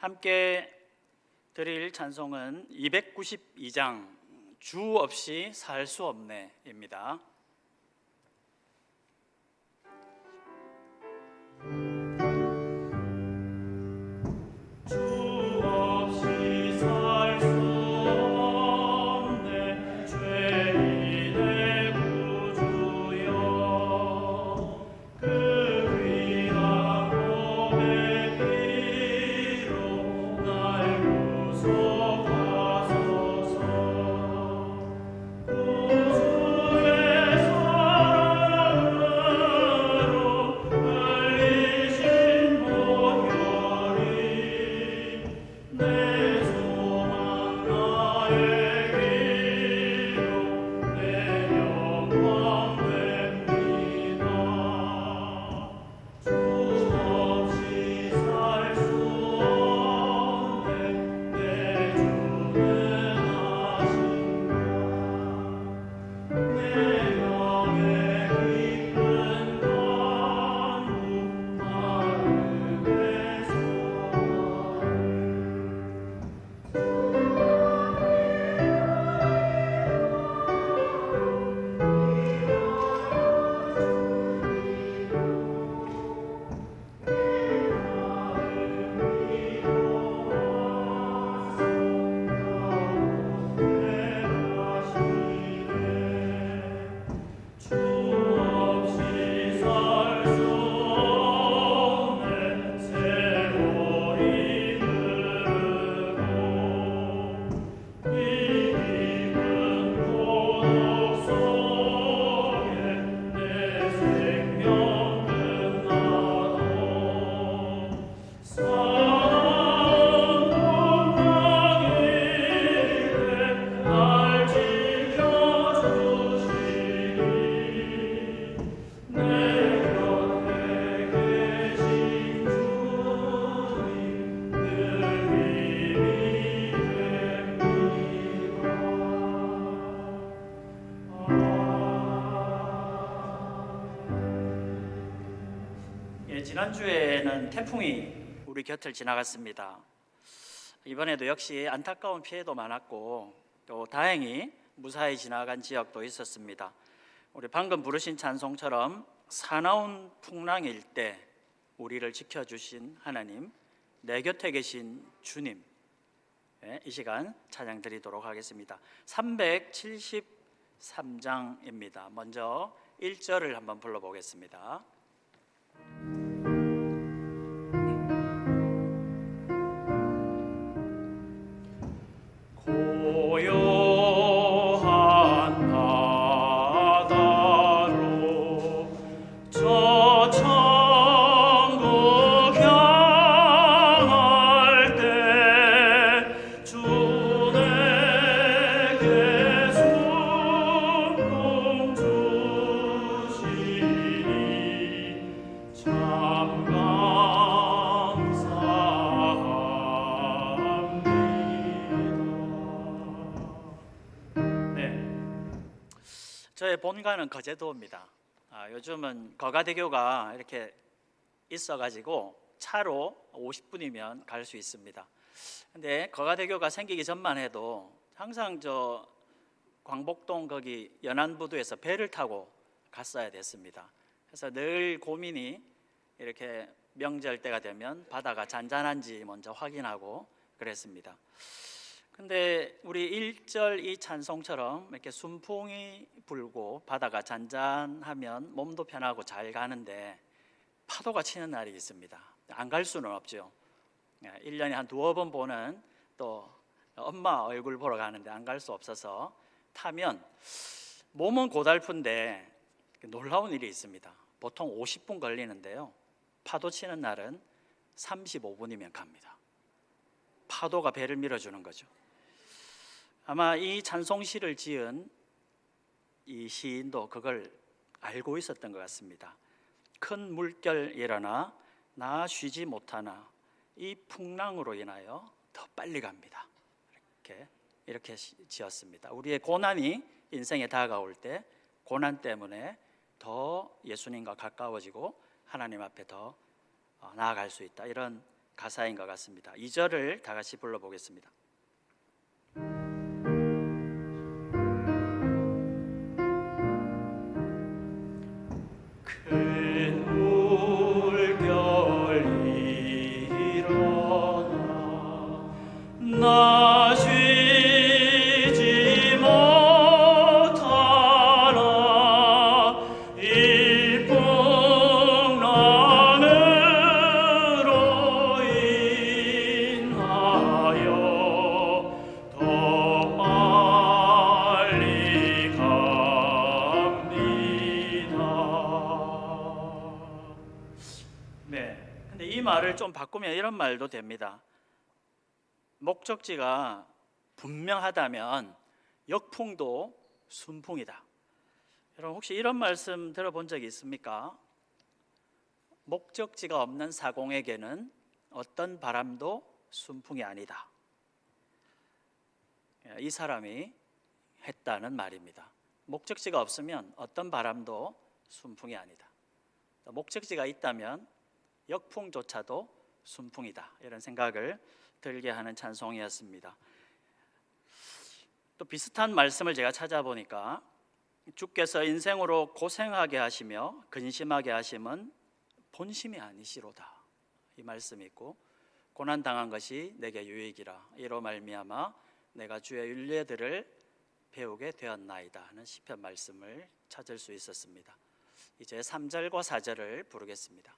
함께 드릴 찬송은 292장 주 없이 살 수 없네입니다. 지난주에는 태풍이 우리 곁을 지나갔습니다. 이번에도 역시 안타까운 피해도 많았고 또 다행히 무사히 지나간 지역도 있었습니다. 우리 방금 부르신 찬송처럼 사나운 풍랑일 때 우리를 지켜주신 하나님, 내 곁에 계신 주님, 예, 이 시간 찬양 드리도록 하겠습니다. 373장입니다. 먼저 1절을 한번 불러보겠습니다. 저의 본가는 거제도입니다. 아, 요즘은 거가대교가 이렇게 있어가지고 차로 50분이면 갈 수 있습니다. 근데 거가대교가 생기기 전만 해도 항상 저 광복동 거기 연안부두에서 배를 타고 갔어야 됐습니다. 그래서 늘 고민이 이렇게 명절 때가 되면 바다가 잔잔한지 먼저 확인하고 그랬습니다. 근데 우리 1절 이 찬송처럼 이렇게 순풍이 불고 바다가 잔잔하면 몸도 편하고 잘 가는데 파도가 치는 날이 있습니다. 안 갈 수는 없죠. 1년에 한 두어 번 보는 또 엄마 얼굴 보러 가는데 안 갈 수 없어서 타면 몸은 고달픈데 놀라운 일이 있습니다. 보통 50분 걸리는데요. 파도 치는 날은 35분이면 갑니다. 파도가 배를 밀어주는 거죠. 아마 이 찬송시를 지은 이 시인도 그걸 알고 있었던 것 같습니다. 큰 물결 일어나 나 쉬지 못하나 이 풍랑으로 인하여 더 빨리 갑니다. 이렇게 이렇게 시- 지었습니다. 우리의 고난이 인생에 다가올 때 고난 때문에 더 예수님과 가까워지고 하나님 앞에 더 어, 나아갈 수 있다. 이런 가사인 것 같습니다. 2절을 다 같이 불러보겠습니다. 말도 됩니다. 목적지가 분명하다면 역풍도 순풍이다. 여러분 혹시 이런 말씀 들어본 적이 있습니까? 목적지가 없는 사공에게는 어떤 바람도 순풍이 아니다. 이 사람이 했다는 말입니다. 목적지가 없으면 어떤 바람도 순풍이 아니다. 목적지가 있다면 역풍조차도 순풍이다. 이런 생각을 들게 하는 찬송이었습니다. 또 비슷한 말씀을 제가 찾아보니까 주께서 인생으로 고생하게 하시며 근심하게 하심은 본심이 아니시로다. 이 말씀이 있고 고난 당한 것이 내게 유익이라 이로 말미암아 내가 주의 윤례들을 배우게 되었나이다 하는 시편 말씀을 찾을 수 있었습니다. 이제 3절과 4절을 부르겠습니다.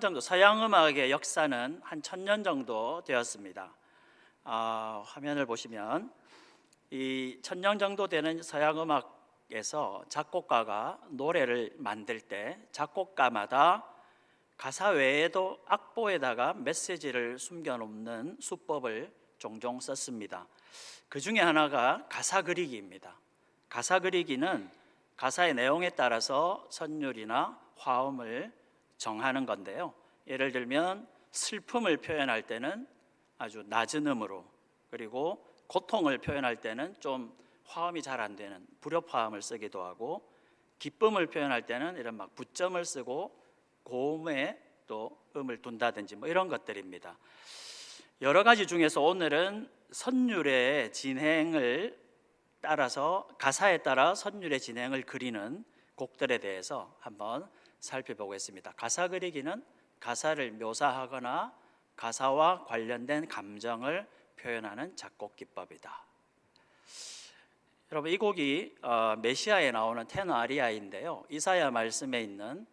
정도 서양 음악의 역사는 한 천년 정도 되었습니다. 아, 화면을 보시면 이 천년 정도 되는 서양 음악에서 작곡가가 노래를 만들 때 작곡가마다 가사 외에도 악보에다가 메시지를 숨겨놓는 수법을 종종 썼습니다. 그 중에 하나가 가사 그리기입니다. 가사 그리기는 가사의 내용에 따라서 선율이나 화음을 정하는 건데요. 예를 들면 슬픔을 표현할 때는 아주 낮은 음으로 그리고 고통을 표현할 때는 좀 화음이 잘 안 되는 불협 화음을 쓰기도 하고 기쁨을 표현할 때는 이런 막 붙점을 쓰고 고음에 또 음을 둔다든지 뭐 이런 것들입니다. 여러 가지 중에서 오늘은 선율의 진행을 따라서 가사에 따라 선율의 진행을 그리는 곡들에 대해서 한번 살펴보겠습니다. 가사 그리기는 가사를 묘사하거나 가사와 관련된 감정을 표현하는 작곡 기법이다. 여러분 이 곡이 어, 메시아에 나오는 테너 아리아인데요. 이사야 말씀에 있는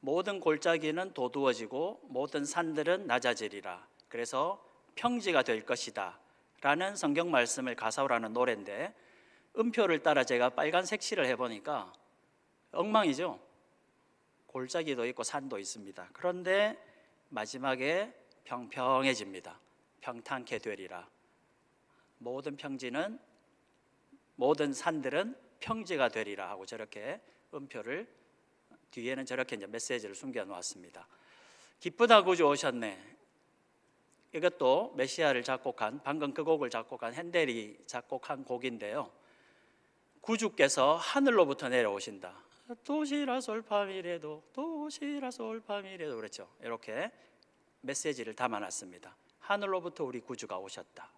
모든 골짜기는 도두어지고 모든 산들은 낮아지리라. 그래서 평지가 될 것이다. 라는 성경 말씀을 가사로 하는 노래인데 음표를 따라 제가 빨간 색칠을 해보니까 엉망이죠. 골짜기도 있고 산도 있습니다. 그런데 마지막에 평평해집니다. 평탄케 되리라. 모든 평지는 모든 산들은 평지가 되리라 하고 저렇게 음표를 뒤에는 저렇게 이제 메시지를 숨겨 놓았습니다. 기쁘다 구주 오셨네. 이것도 메시아를 작곡한 방금 그 곡을 작곡한 핸델이 작곡한 곡인데요. 구주께서 하늘로부터 내려오신다. 도시라 솔파미래도 도시라 솔파미래도 그렇죠. 이렇게 메시지를 담아놨습니다. 하늘로부터 우리 구주가 오셨다.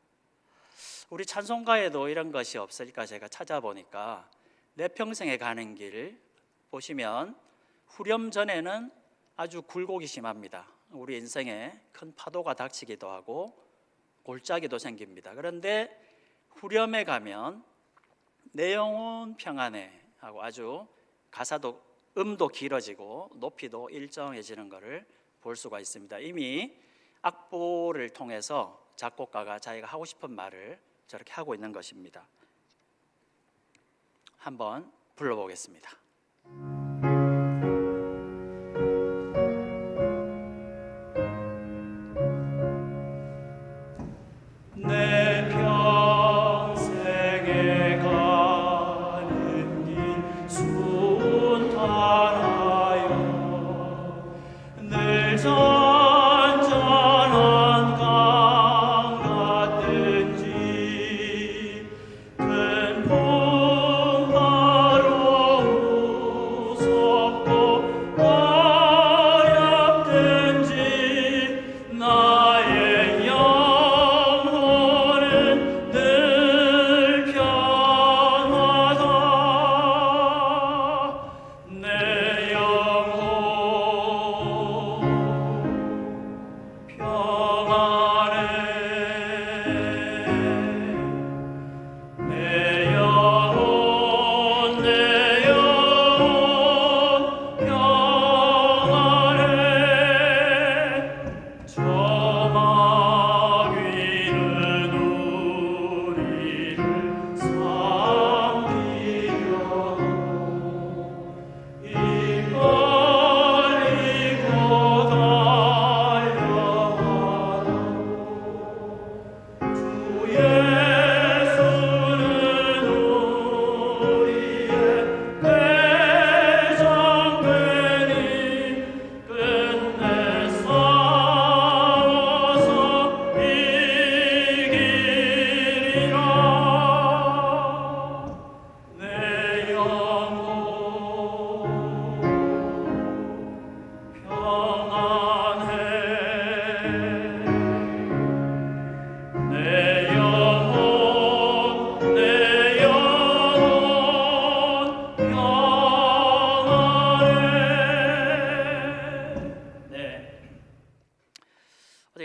우리 찬송가에도 이런 것이 없을까 제가 찾아보니까 내 평생에 가는 길 보시면 후렴 전에는 아주 굴곡이 심합니다. 우리 인생에 큰 파도가 닥치기도 하고 골짜기도 생깁니다. 그런데 후렴에 가면 내 영혼 평안해 하고 아주 가사도 음도 길어지고 높이도 일정해지는 것을 볼 수가 있습니다. 이미 악보를 통해서 작곡가가 자기가 하고 싶은 말을 저렇게 하고 있는 것입니다. 한번 불러보겠습니다.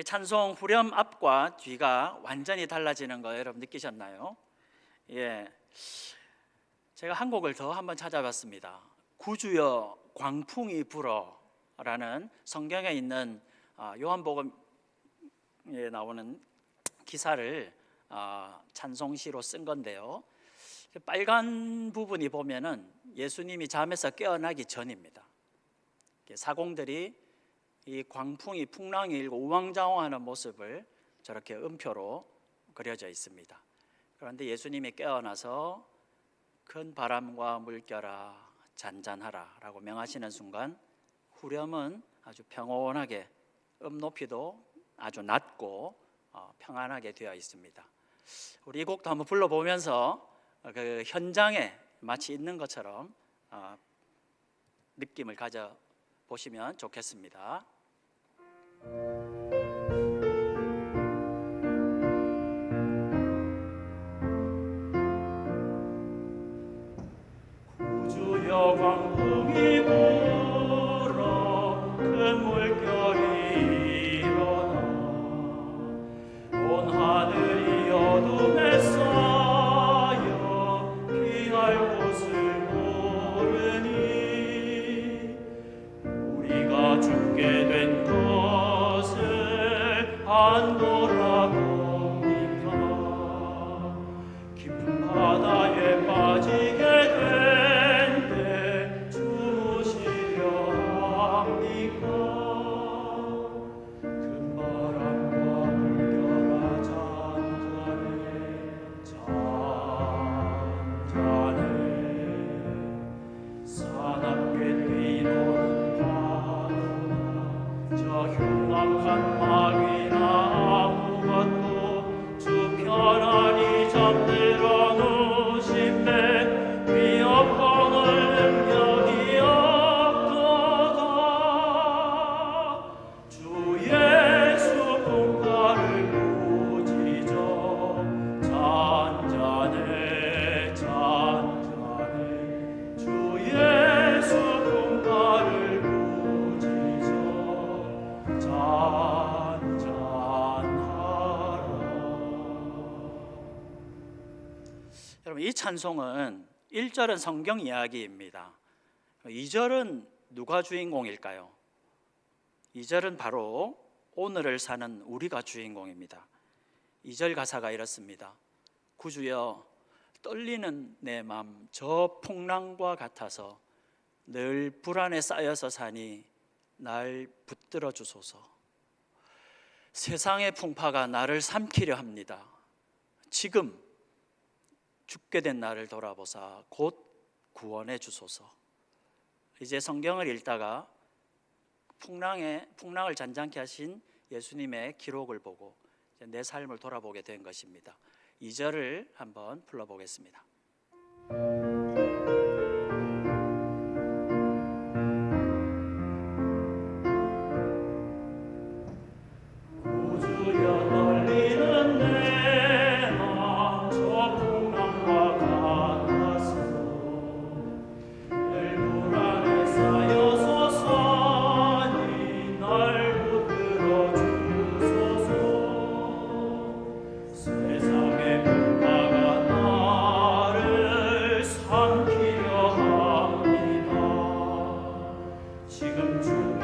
찬송 후렴 앞과 뒤가 완전히 달라지는 거 여러분 느끼셨나요? 예. 제가 한 곡을 더 한번 찾아봤습니다. 구주여 광풍이 불어라는 성경에 있는 아, 요한복음에 나오는 기사를 아, 찬송시로 쓴 건데요. 빨간 부분이 보면은 예수님이 잠에서 깨어나기 전입니다. 사공들이 이 광풍이 풍랑이 일고 우왕좌왕하는 모습을 저렇게 음표로 그려져 있습니다. 그런데 예수님이 깨어나서 큰 바람과 물결아 잔잔하라라고 명하시는 순간 후렴은 아주 평온하게 음 높이도 아주 낮고 어, 평안하게 되어 있습니다. 우리 이 곡도 한번 불러보면서 그 현장에 마치 있는 것처럼 어, 느낌을 가져 보시면 좋겠습니다. 찬송은 1절은 성경 이야기입니다. 2절은 누가 주인공일까요? 2절은 바로 오늘을 사는 우리가 주인공입니다. 2절 가사가 이렇습니다. 구주여 떨리는 내맘저 풍랑과 같아서 늘 불안에 쌓여서 사니 날 붙들어 주소서. 세상의 풍파가 나를 삼키려 합니다. 지금 죽게 된 나를 돌아보사 곧 구원해 주소서. 이제 성경을 읽다가 풍랑에 풍랑을 잔잔케 하신 예수님의 기록을 보고 내 삶을 돌아보게 된 것입니다. 2절을 한번 불러 보겠습니다. 지금 죽